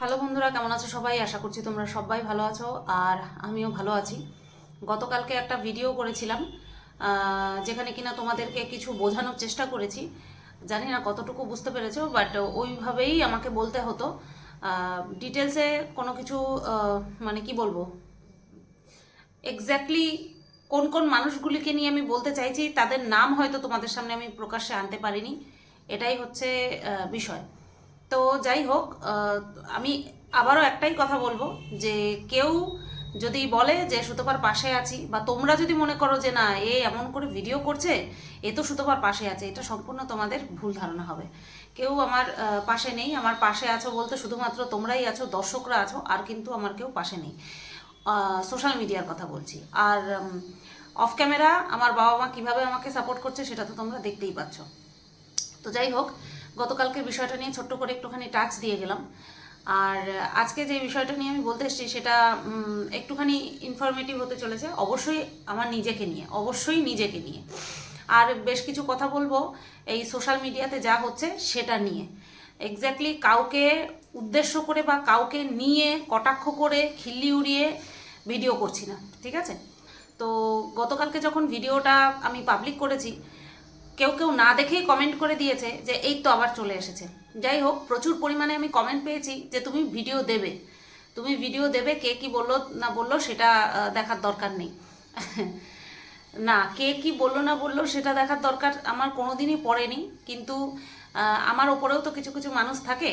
Hello বন্ধুরা, কেমন আছো সবাই? আশা করছি তোমরা সবাই ভালো আছো, আর আমিও ভালো আছি। গতকালকে একটা ভিডিও করেছিলাম যেখানে কিনা তোমাদেরকে কিছু বোঝানোর চেষ্টা করেছি। জানি না কতটুকু বুঝতে পেরেছ বাট ওইভাবেই আমাকে বলতে হতো। ডিটেলসে কোনো কিছু মানে কি বলব? এক্স্যাক্টলি কোন কোন মানুষগুলিকে নিয়ে আমি বলতে চাইছি, তাদের নাম হয়তো তোমাদের সামনে আমি প্রকাশ্যে আনতে পারিনি। এটাই হচ্ছে বিষয়। তো যাই হোক আমি আবারও একটাই কথা বলব যে কেউ যদি বলে যে সুতোপার পাশে আছি বা তোমরা যদি মনে করো যে না, এ এমন করে ভিডিও করছে, এ তো সুতোপার পাশে আছে, এটা সম্পূর্ণ তোমাদের ভুল ধারণা হবে। কেউ আমার পাশে নেই, আমার পাশে আছো বলতে শুধুমাত্র তোমরাই আছো, দর্শকরা আছো, আর কিন্তু আমার কেউ পাশে নেই। সোশ্যাল মিডিয়ার কথা বলছি। আর অফ ক্যামেরা আমার বাবা মা কীভাবে আমাকে সাপোর্ট করছে সেটা তো তোমরা দেখতেই পাচ্ছ। তো যাই হোক গতকালকের বিষয়টা নিয়ে ছোট্ট করে একটুখানি টাচ দিয়ে গেলাম। আর আজকে যে বিষয়টা নিয়ে আমি বলতে এসেছি, সেটা একটুখানি ইনফরমেটিভ হতে চলেছে। অবশ্যই আমার নিজেকে নিয়ে, অবশ্যই নিজেকে নিয়ে। আর বেশ কিছু কথা বলব এই সোশ্যাল মিডিয়াতে যা হচ্ছে সেটা নিয়ে। এক্স্যাক্টলি কাউকে উদ্দেশ্য করে বা কাউকে নিয়ে, কটাক্ষ করে, খিল্লি উড়িয়ে ভিডিও করছি না, ঠিক আছে? তো গতকালকে যখন ভিডিওটা আমি পাবলিক করেছি কেউ কেউ না দেখেই কমেন্ট করে দিয়েছে যে এই তো আবার চলে এসেছে। যাই হোক, প্রচুর পরিমাণে আমি কমেন্ট পেয়েছি যে তুমি ভিডিও দেবে। তুমি ভিডিও দেবে, কে কি বলল না বলল সেটা দেখার দরকার নেই। না, কে কি বলল না বলল সেটা দেখার দরকার আমার কোনোদিনই পড়েনি। কিন্তু আমার ওপরেও তো কিছু কিছু মানুষ থাকে,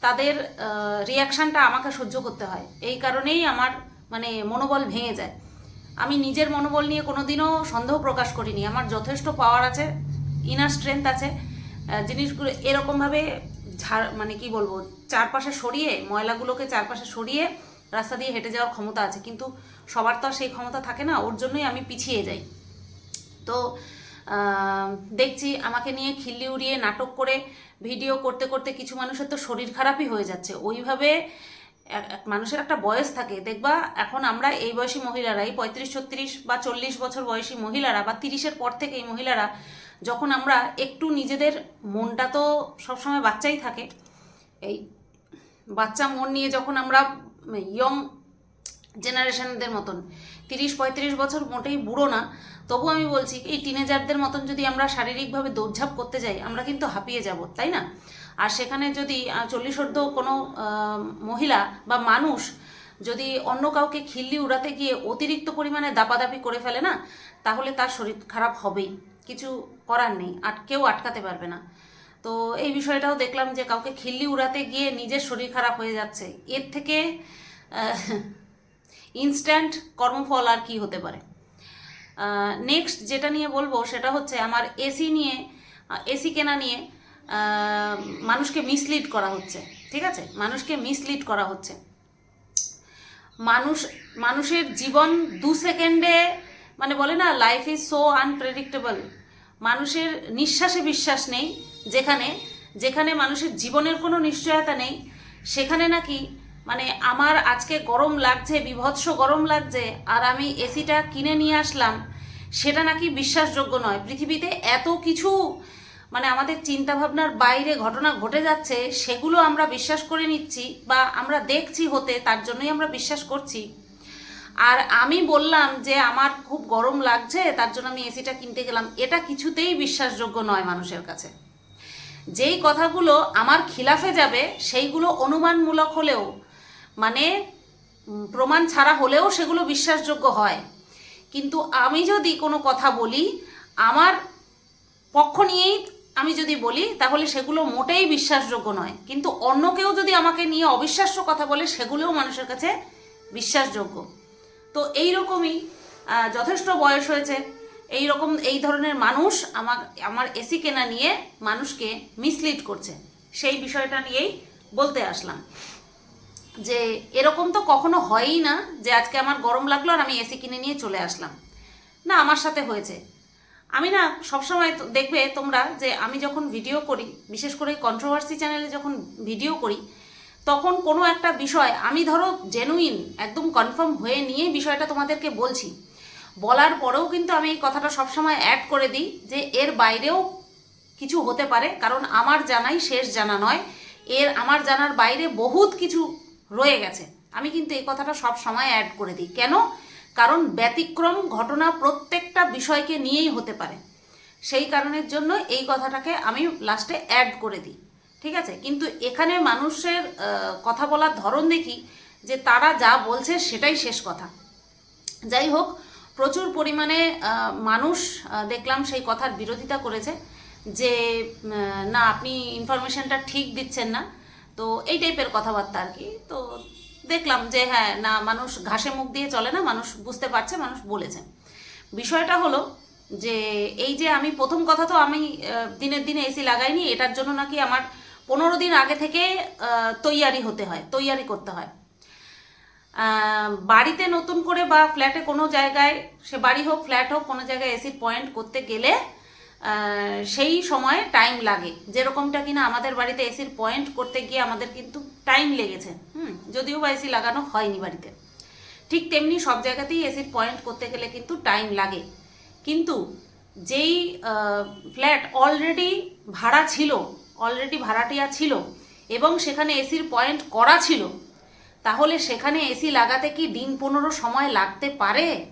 তাদের রিয়াকশানটা আমাকে সহ্য করতে হয়। এই কারণেই আমার মানে মনোবল ভেঙে যায়। আমি নিজের মনোবল নিয়ে কোনোদিনও সন্দেহ প্রকাশ করিনি। আমার যথেষ্ট পাওয়ার আছে। ইনার স্ট্রেংথ আছে জিনিসগুলো এরকমভাবে ঝাড় মানে কি বলব, চারপাশে সরিয়ে, ময়লাগুলোকে চারপাশে সরিয়ে রাস্তা দিয়ে হেঁটে যাওয়ার ক্ষমতা আছে। কিন্তু সবার তো আর সেই ক্ষমতা থাকে না, ওর জন্যই আমি পিছিয়ে যাই। তো দেখছি আমাকে নিয়ে খিল্লি উড়িয়ে নাটক করে, ভিডিও করতে করতে কিছু মানুষের তো শরীর খারাপই হয়ে যাচ্ছে। ওইভাবে মানুষের একটা বয়স থাকে। দেখবা, এখন আমরা এই বয়সী মহিলারা এই পঁয়ত্রিশ ছত্রিশ বা চল্লিশ বছর বয়সী মহিলারা বা তিরিশের পর থেকে এই মহিলারা যখন আমরা একটু নিজেদের মনটা তো সবসময় বাচ্চাই থাকে, এই বাচ্চা মন নিয়ে যখন আমরা ইয়ং জেনারেশনদের মতন, তিরিশ, পঁয়ত্রিশ বছর মোটেই বুড়ো না, তবু আমি বলছি এই টিনেজারদের মতন যদি আমরা শারীরিকভাবে দৌড়ঝাঁপ করতে যাই, আমরা কিন্তু হাঁপিয়ে যাব, তাই না? আর সেখানে যদি চল্লিশ অর্ধ কোনো মহিলা বা মানুষ যদি অন্য কাউকে খিল্লি উড়াতে গিয়ে অতিরিক্ত পরিমাণে দাপাদাপি করে ফেলে না, তাহলে তার শরীর খারাপ হবেই। কিছু করার নেই আর কেউ আটকাতে পারবে না। তো এই বিষয়টাও দেখলাম যে কাউকে খিল্লি উড়াতে গিয়ে নিজের শরীর খারাপ হয়ে যাচ্ছে। এর থেকে ইনস্ট্যান্ট কর্মফল আর কি হতে পারে? নেক্সট যেটা নিয়ে বলব সেটা হচ্ছে আমার এসি নিয়ে এসি কেনা নিয়ে মানুষকে মিসলিড করা হচ্ছে, ঠিক আছে? মানুষকে মিসলিড করা হচ্ছে। মানুষ, মানুষের জীবন দু সেকেন্ডে মানে বলে না লাইফ ইজ সো আনপ্রেডিক্টেবল মানুষের নিঃশ্বাসে বিশ্বাস নেই, যেখানে যেখানে মানুষের জীবনের কোনো নিশ্চয়তা নেই, সেখানে নাকি মানে আমার আজকে গরম লাগছে, বিভৎস গরম লাগছে, আর আমি এসিটা কিনে নিয়ে আসলাম, সেটা নাকি বিশ্বাসযোগ্য নয়। পৃথিবীতে এত কিছু মানে আমাদের চিন্তাভাবনার বাইরে ঘটনা ঘটে যাচ্ছে, সেগুলো আমরা বিশ্বাস করে নিচ্ছি বা আমরা দেখছি হতে, তার জন্যই আমরা বিশ্বাস করছি। আর আমি বললাম যে আমার খুব গরম লাগছে, তার জন্য আমি এসিটা কিনতে গেলাম। এটা কিছুতেই বিশ্বাসযোগ্য নয় মানুষের কাছে। যেই কথাগুলো আমার খিলাফে যাবে, সেইগুলো অনুমানমূলক হলেও মানে প্রমাণ ছাড়া হলেও সেগুলো বিশ্বাসযোগ্য হয়। কিন্তু আমি যদি কোনো কথা বলি, আমার পক্ষ নিয়েই আমি যদি বলি, তাহলে সেগুলো মোটেই বিশ্বাসযোগ্য নয়। কিন্তু অন্য কেউ যদি আমাকে নিয়ে অবিশ্বাস্য কথা বলে, সেগুলোও মানুষের কাছে বিশ্বাসযোগ্য। তো এই রকমই যথেষ্ট বয়স হয়েছে। এই রকম এই ধরনের মানুষ আমার আমার এসি কেনা নিয়ে মানুষকে মিসলিড করছে। সেই বিষয়টা নিয়েই বলতে আসলাম যে, এরকম তো কখনো হয়ই না যে আজকে আমার গরম লাগল আর আমি এসি কিনে নিয়ে চলে আসলাম। না, আমার সাথে হয়েছে। আমি না সবসময় দেখবে তোমরা যে, আমি যখন ভিডিও করি, বিশেষ করে কন্ট্রোভার্সি চ্যানেলে যখন ভিডিও করি তখন কোনো একটা বিষয়, আমি ধরো জেনুইন একদম কনফার্ম হয়ে নিয়ে বিষয়টা তোমাদেরকে বলছি। বলার পরেও কিন্তু আমি এই কথাটা সবসময় অ্যাড করে দিই যে এর বাইরেও কিছু হতে পারে, কারণ আমার জানাই শেষ জানা নয়। এর, আমার জানার বাইরে বহুত কিছু রয়ে গেছে। আমি কিন্তু এই কথাটা সব সময় অ্যাড করে দিই। কেন? কারণ ব্যতিক্রম ঘটনা প্রত্যেকটা বিষয়কে নিয়েই হতে পারে। সেই কারণের জন্য এই কথাটাকে আমি লাস্টে অ্যাড করে দিই। ঠিক আছে? কিন্তু এখানে মানুষের কথা বলার ধরন দেখি যে তারা যা বলছে সেটাই শেষ কথা। যাই হোক, প্রচুর পরিমাণে মানুষ দেখলাম সেই কথার বিরোধিতা করেছে যে না, আপনি ইনফরমেশনটা ঠিক দিচ্ছেন না। তো এই টাইপের কথাবার্তা আর কি। তো দেখলাম যে হ্যাঁ না, মানুষ ঘাসে মুখ দিয়ে চলে না, মানুষ বুঝতে পারছে, মানুষ বলেছে। বিষয়টা হলো যে, এই যে আমি, প্রথম কথা তো আমি দিনের দিনে এসি লাগাইনি, এটার জন্য নাকি আমার পনেরো দিন আগে থেকে তৈয়ারি হতে হয়, তৈয়ারি করতে হয়। বাড়িতে নতুন করে বা ফ্ল্যাটে কোনো জায়গায়, সে বাড়ি হোক, ফ্ল্যাট হোক, কোনো জায়গায় এসির পয়েন্ট করতে গেলে সেই সময়ে টাইম লাগে। যেরকমটা কিনা আমাদের বাড়িতে এসির পয়েন্ট করতে গিয়ে আমাদের কিন্তু টাইম লেগেছে। হুম, যদিও বা এসি লাগানো হয়নি বাড়িতে। ঠিক তেমনি সব জায়গাতেই এসির পয়েন্ট করতে গেলে কিন্তু টাইম লাগে। কিন্তু যেই ফ্ল্যাট অলরেডি ভাড়া ছিল অলরেডি ভাড়াটিয়া ছিল এবং সেখানে এসির পয়েন্ট করা ছিল। তাহলে সেখানে এসি লাগাতে কি দিন পনেরো সময় লাগতে পারে?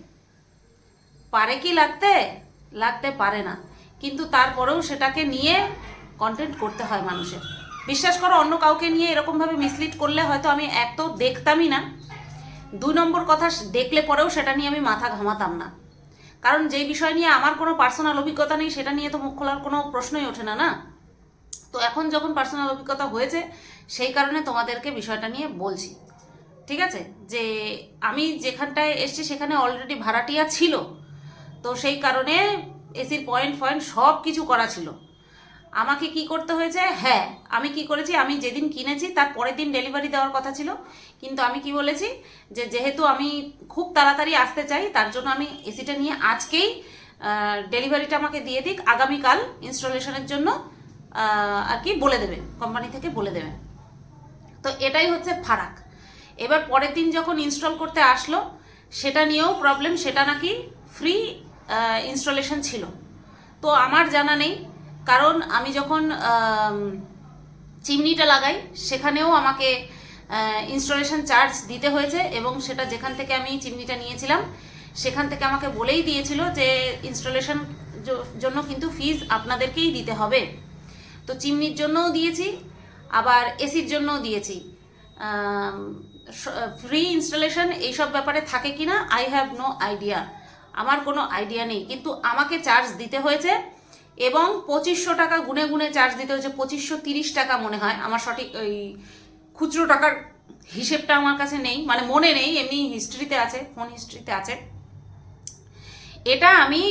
পারে কি লাগতে? লাগতে পারে না। কিন্তু তারপরেও সেটাকে নিয়ে কন্টেন্ট করতে হয় মানুষের। বিশ্বাস করো, অন্য কাউকে নিয়ে এরকমভাবে মিসলিড করলে হয়তো আমি এক তো দেখতামই না। দুই নম্বর কথা, দেখলে পরেও সেটা নিয়ে আমি মাথা ঘামাতাম না। কারণ যেই বিষয় নিয়ে আমার কোনো পার্সোনাল অভিজ্ঞতা নেই, সেটা নিয়ে তো মুখ খোলার কোনো প্রশ্নই ওঠে না না? তো এখন যখন পার্সোনাল অভিজ্ঞতা হয়েছে, সেই কারণে তোমাদেরকে বিষয়টা নিয়ে বলছি। ঠিক আছে? যে আমি যেখানটায় এসছি, সেখানে অলরেডি ভাড়াটিয়া ছিল। তো সেই কারণে এসির পয়েন্ট ফয়েন্ট সব কিছু করা ছিল। আমাকে কি করতে হয়েছে? হ্যাঁ আমি কি করেছি? আমি যেদিন কিনেছি, তার পরের দিন ডেলিভারি দেওয়ার কথা ছিল। কিন্তু আমি কি বলেছি? যে যেহেতু আমি খুব তাড়াতাড়ি আসতে চাই, তার জন্য আমি এসিটা নিয়ে আজকেই ডেলিভারিটা আমাকে দিয়ে দিক। আগামীকাল ইনস্টলেশনের জন্য আর কি বলে দেবে কোম্পানি থেকে বলে দেবে। তো এটাই হচ্ছে ফারাক। এবার পরের দিন যখন ইনস্টল করতে আসলো, সেটা নিয়েও প্রবলেম সেটা নাকি ফ্রি ইনস্টলেশন ছিল। তো আমার জানা নেই, কারণ আমি যখন চিমনিটা লাগাই, সেখানেও আমাকে ইনস্টলেশন চার্জ দিতে হয়েছে এবং সেটা যেখান থেকে আমি চিমনিটা নিয়েছিলাম, সেখান থেকে আমাকে বলেই দিয়েছিল যে ইনস্টলেশন জন্য কিন্তু ফিজ আপনাদেরকেই দিতে হবে। তো চিমনির জন্যও দিয়েছি, আবার এসির জন্যও দিয়েছি। ফ্রি ইনস্টলেশন এইসব ব্যাপারে থাকে কি না আই হ্যাভ নো আইডিয়া আমার কোনো আইডিয়া নেই। কিন্তু আমাকে চার্জ দিতে হয়েছে এবং পঁচিশশো টাকা গুনে গুনে চার্জ দিতে হয়েছে, পঁচিশশো তিরিশ টাকা মনে হয়। আমার সঠিক ওই খুচরো টাকার হিসেবটা আমার কাছে নেই মানে মনে নেই, এমনি হিস্ট্রিতে আছে ফোন হিস্ট্রিতে আছে। এটা আমি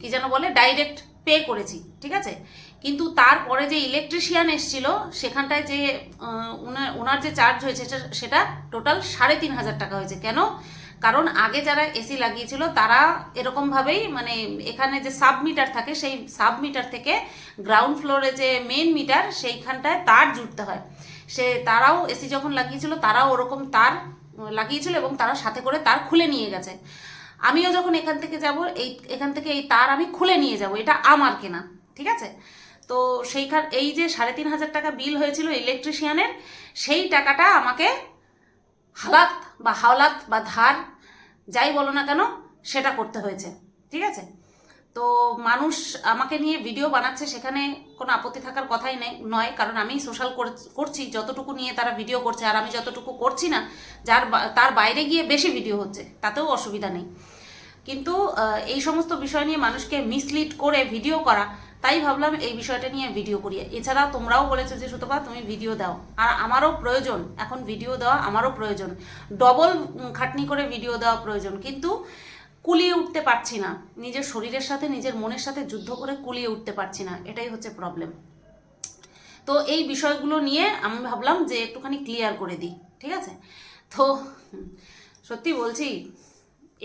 কি যেন বলে ডাইরেক্ট পে করেছি, ঠিক আছে? কিন্তু তারপরে যে ইলেকট্রিশিয়ান এসছিল, সেখানটায় যে ওনার যে চার্জ হয়েছে, সেটা- সেটা টোটাল সাড়ে তিন হাজার টাকা হয়েছে। কেন? কারণ আগে যারা এসি লাগিয়েছিল, তারা এরকমভাবেই মানে এখানে যে সাব মিটার থাকে, সেই সাব মিটার থেকে গ্রাউন্ড ফ্লোরে যে মেন মিটার সেইখানটায় তার জুড়তে হয়। সে, তারাও এসি যখন লাগিয়েছিল, তারাও ওরকম তার লাগিয়েছিল এবং তারা সাথে করে তার খুলে নিয়ে গেছে। আমিও যখন এখান থেকে যাব, এই, এখান থেকে এই তার আমি খুলে নিয়ে যাব, এটা আমার কেনা, ঠিক আছে? তো সেইখান, এই যে সাড়ে তিন হাজার টাকা বিল হয়েছিল ইলেকট্রিশিয়ানের সেই টাকাটা আমাকে হালাত বা হাওলাত বা ধার, যাই বলো না কেন, সেটা করতে হয়েছে, ঠিক আছে? তো মানুষ আমাকে নিয়ে ভিডিও বানাচ্ছে, সেখানে কোনো আপত্তি থাকার কথাই নেই, নয়, কারণ আমি সোশ্যাল করছি, যতটুকু নিয়ে তারা ভিডিও করছে, আর আমি যতটুকু করছি না, যার তার বাইরে গিয়ে বেশি ভিডিও হচ্ছে, তাতেও অসুবিধা নেই। কিন্তু এই সমস্ত বিষয় নিয়ে মানুষকে মিসলিড করে ভিডিও করা, তাই ভাবলাম এই বিষয়টা নিয়ে ভিডিও করি। এছাড়া তোমরাও বলেছ যে, সুতপা, তুমি ভিডিও দাও। আর আমারও প্রয়োজন, এখন ভিডিও দেওয়া আমারও প্রয়োজন। ডবল খাটনি করে ভিডিও দেওয়া প্রয়োজন। কিন্তু কুলিয়ে উঠতে পারছি না। নিজের শরীরের সাথে, নিজের মনের সাথে যুদ্ধ করে কুলিয়ে উঠতে পারছি না। এটাই হচ্ছে প্রবলেম তো এই বিষয়গুলো নিয়ে আমি ভাবলাম যে একটুখানি ক্লিয়ার করে দিই, ঠিক আছে? তো সত্যি বলছি,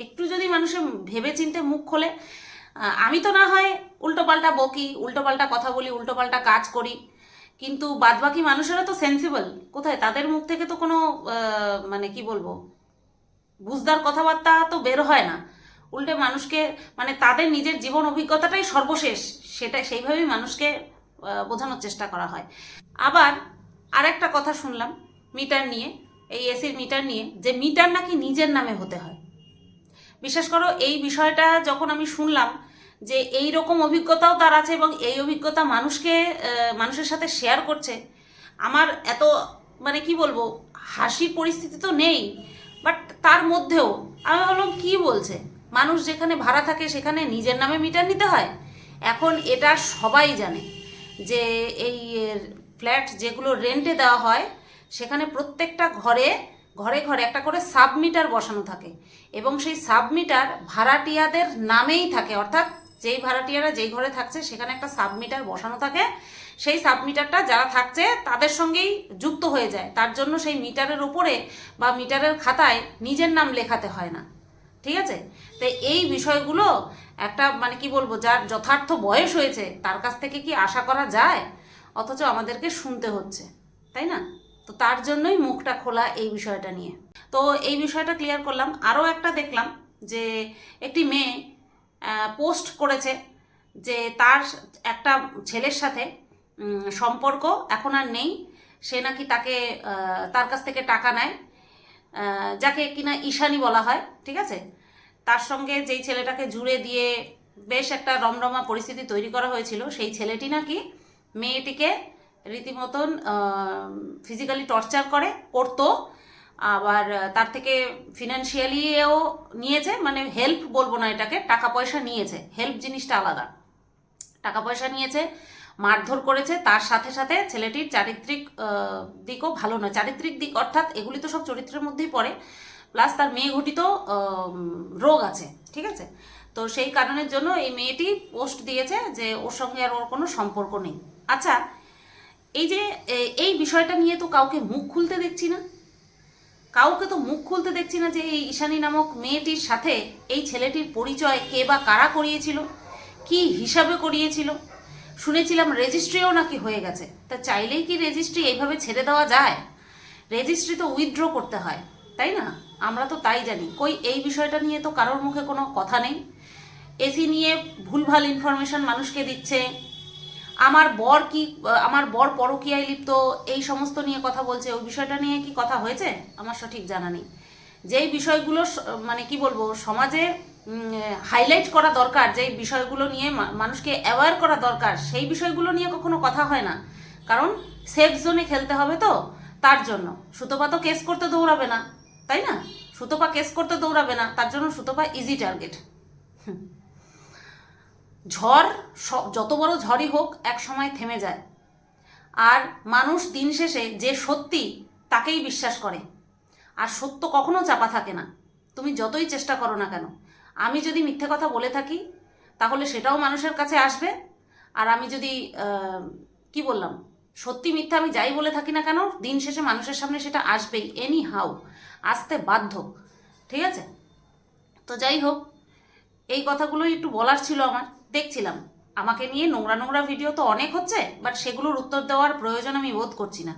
একটু যদি মানুষের ভেবে চিনতে মুখ খোলে আমি তো না হয় উল্টোপাল্টা বকি, উল্টোপাল্টা কথা বলি, উল্টোপাল্টা কাজ করি, কিন্তু বাদবাকি মানুষেরা তো সেন্সিবল কোথায়? তাদের মুখ থেকে তো কোনো মানে কি বলব, বুঝদার কথাবার্তা তো বের হয় না। উল্টে মানুষকে মানে তাদের নিজের জীবন অভিজ্ঞতাটাই সর্বশেষ। সেটা, সেইভাবেই মানুষকে বোঝানোর চেষ্টা করা হয়। আবার আর একটা কথা শুনলাম মিটার নিয়ে, এই এসির মিটার নিয়ে, যে মিটার নাকি নিজের নামে হতে হয়। বিশ্বাস করো, এই বিষয়টা যখন আমি শুনলাম যে এই রকম অভিজ্ঞতাও তার আছে এবং এই অভিজ্ঞতা মানুষকে মানুষের সাথে শেয়ার করছে, আমার এত মানে কি বলব, হাসির পরিস্থিতি তো নেই বাট তার মধ্যেও আমি ভাবলাম, কি বলছে? মানুষ যেখানে ভাড়া থাকে সেখানে নিজের নামে মিটার নিতে হয়। এখন এটা সবাই জানে যে এই ফ্ল্যাট যেগুলো রেন্টে দেওয়া হয়, সেখানে প্রত্যেকটা ঘরে ঘরে ঘরে একটা করে সাবমিটার বসানো থাকে এবং সেই সাবমিটার ভাড়াটিয়াদের নামেই থাকে। অর্থাৎ যেই ভাড়াটিয়ারা যেই ঘরে থাকছে, সেখানে একটা সাবমিটার বসানো থাকে। সেই সাবমিটারটা যারা থাকছে, তাদের সঙ্গেই যুক্ত হয়ে যায়। তার জন্য সেই মিটারের ওপরে বা মিটারের খাতায় নিজের নাম লেখাতে হয় না। ঠিক আছে? তো এই বিষয়গুলো একটা মানে কি বলব, যার যথার্থ বয়স হয়েছে, তার কাছ থেকে কি আশা করা যায়? অথচ আমাদেরকে শুনতে হচ্ছে, তাই না? তো তার জন্যই মুখটা খোলা এই বিষয়টা নিয়ে। তো এই বিষয়টা ক্লিয়ার করলাম। আরও একটা দেখলাম যে একটি মেয়ে পোস্ট করেছে যে তার একটা ছেলের সাথে সম্পর্ক এখন আর নেই। সে নাকি তাকে তার কাছ থেকে টাকা নেয়। যাকে কিনা ঈশানি বলা হয়, ঠিক আছে? তার সঙ্গে যেই ছেলেটাকে জুড়ে দিয়ে বেশ একটা রমরমা পরিস্থিতি তৈরি করা হয়েছিল, সেই ছেলেটি নাকি মেয়েটিকে রীতিমতন ফিজিক্যালি টর্চার করে, করতো, আবার তার থেকে ফিনান্সিয়ালিও নিয়েছে মানে হেল্প বলব না এটাকে, টাকা পয়সা নিয়েছে হেল্প জিনিসটা আলাদা। টাকা পয়সা নিয়েছে মারধর করেছে, তার সাথে সাথে ছেলেটির চারিত্রিক দিকও ভালো নয়। চারিত্রিক দিক অর্থাৎ এগুলি তো সব চরিত্রের মধ্যেই পড়ে। প্লাস তার মেয়ে ঘটিত রোগ আছে, ঠিক আছে? তো সেই কারণের জন্য এই মেয়েটি পোস্ট দিয়েছে যে ওর সঙ্গে আর ওর কোনো সম্পর্ক নেই। আচ্ছা এই যে এই বিষয়টা নিয়ে তো কাউকে মুখ খুলতে দেখছি না। কাউকে তো মুখ খুলতে দেখছি না যে এই ঈশানী নামক মেয়েটির সাথে এই ছেলেটির পরিচয় কে বা কারা করিয়েছিল, কি হিসাবে করিয়েছিল। শুনেছিলাম রেজিস্ট্রিও নাকি হয়ে গেছে। তা চাইলেই কি রেজিস্ট্রি এইভাবে ছেড়ে দেওয়া যায়? রেজিস্ট্রি তো উইথড্র করতে হয়, তাই না? আমরা তো তাই জানি। কই, এই বিষয়টা নিয়ে তো কারোর মুখে কোনো কথা নেই। এসি নিয়ে ভুলভাল ইনফরমেশন মানুষকে দিচ্ছে। আমার বর কি, আমার বর পরকীয়ায় লিপ্ত, এই সমস্ত নিয়ে কথা বলছে। ওই বিষয়টা নিয়ে কি কথা হয়েছে? আমার সঠিক জানা নেই। যেই বিষয়গুলো মানে কি বলব, সমাজে হাইলাইট করা দরকার, যেই বিষয়গুলো নিয়ে মানুষকে অ্যাওয়্যার করা দরকার, সেই বিষয়গুলো নিয়ে কখনো কথা হয় না। কারণ সেফ জোনে খেলতে হবে তো, তার জন্য। সুতপা তো কেস করতে দৌড়াবে না, তাই না? সুতপা কেস করতে দৌড়াবে না, তার জন্য সুতপা ইজি টার্গেট ঝড় যত বড় ঝড়ই হোক, এক সময় থেমে যায়। আর মানুষ দিন শেষে যে সত্যি, তাকেই বিশ্বাস করে। আর সত্য কখনো চাপা থাকে না। তুমি যতই চেষ্টা করো না কেন আমি যদি মিথ্যে কথা বলে থাকি, তাহলে সেটাও মানুষের কাছে আসবে। আর আমি যদি কি বললাম, সত্যি মিথ্যা আমি যাই বলে থাকি না কেন, দিন শেষে মানুষের সামনে সেটা আসবেই এনি হাউ আসতে বাধ্য, ঠিক আছে? তো যাই হোক, এই কথাগুলোই একটু বলার ছিল আমার, দেখছিলাম। আমাকে নিয়ে নোংরা নোংরা ভিডিও তো অনেক হচ্ছে বাট সেগুলোর উত্তর দেওয়ার প্রয়োজন আমি বোধ করছি না।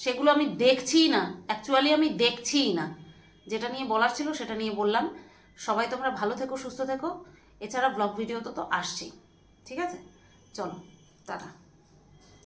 সেগুলো আমি দেখছিই না অ্যাকচুয়ালি আমি দেখছিই না। যেটা নিয়ে বলার ছিল সেটা নিয়ে বললাম। সবাই তোমরা ভালো থেকো, সুস্থ থেকো। এছাড়া ব্লগ ভিডিও তো তো আসছেই। ঠিক আছে? চলো, টাটা।